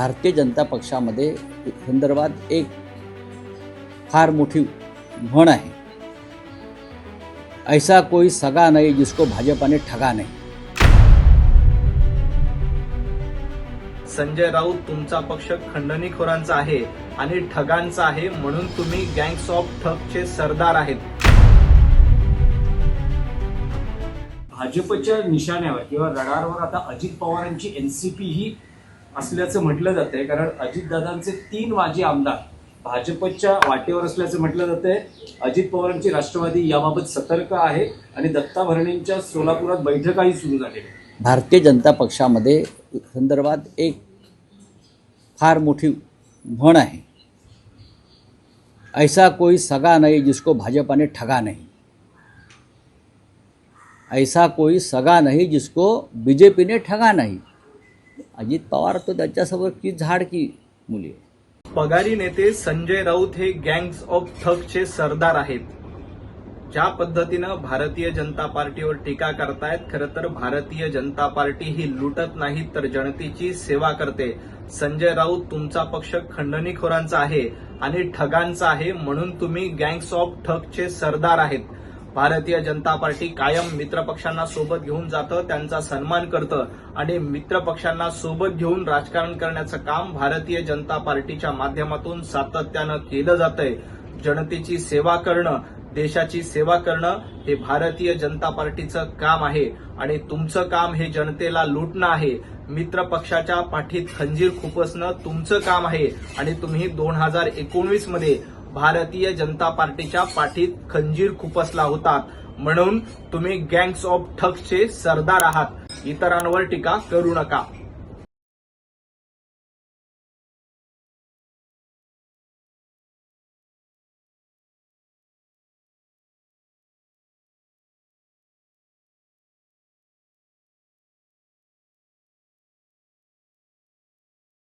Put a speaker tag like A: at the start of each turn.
A: भारतीय जनता पक्षामध्ये संदर्भात एक फार मोठी म्हण आहे. ऐसा कोई सगा नाही जिसको भाजपाने ठगा नाही.
B: संजय राऊत तुमचा पक्ष खंडणीखोरांचा आहे आणि ठगांचा आहे म्हणून तुम्ही गँग्स ऑफ ठगचे सरदार आहेत.
C: भाजपच्या निशाण्यावर किंवा रडारवर आता अजित पवारांची एनसीपी ही असल्याचं म्हटलं जातंय. कारण अजितदादांचे तीन माजी आमदार भाजपच्या वाटेवर असल्याचं म्हटलं जातंय. अजित पवारांची राष्ट्रवादी याबाबत सतर्क आहे आणि दत्ता भरणेंच्या सोलापुरात बैठकाही सुरू झाली
A: भारतीय जनता पक्षामध्ये संदर्भात एक फार मोठी म्हण आहे. ऐसा कोई सगा नाही जिसको भाजपाने ठगा नाही. ऐसा कोई सगा नाही जिसको बीजेपीने ठगा नाही. अजित पवार तो त्याच्यासमोर की झाड की मुली.
B: पगारी नेते संजय राऊत हे गँग्स ऑफ ठगचे सरदार आहेत. ज्या पद्धतीनं भारतीय जनता पार्टीवर टीका करतायत खरं तर भारतीय जनता पार्टी ही लुटत नाही तर जनतेची सेवा करते. संजय राऊत तुमचा पक्ष खंडणीखोरांचा आहे आणि ठगांचा आहे म्हणून तुम्ही गँग्स ऑफ ठगचे सरदार आहेत. भारतीय जनता पार्टी कायम मित्रपक्षांना सोबत घेऊन जातं त्यांचा सन्मान करतं आणि मित्रपक्षांना सोबत घेऊन राजकारण करण्याचं काम भारतीय जनता पार्टीच्या माध्यमातून सातत्यानं केलं जातंय. जनतेची सेवा करणं देशाची सेवा करणं हे भारतीय जनता पार्टीचं काम आहे आणि तुमचं काम हे जनतेला लुटणं आहे. मित्र पक्षाच्या पाठीत खंजीर खुपसणं तुमचं काम आहे आणि तुम्ही दोन हजार एकोणवीसमध्ये भारतीय जनता पार्टीच्या पाठीत खंजीर खुपसला होता म्हणून तुम्ही गँग्स ऑफ ठग्सचे सरदार आहात. इतरांवर टीका करू नका.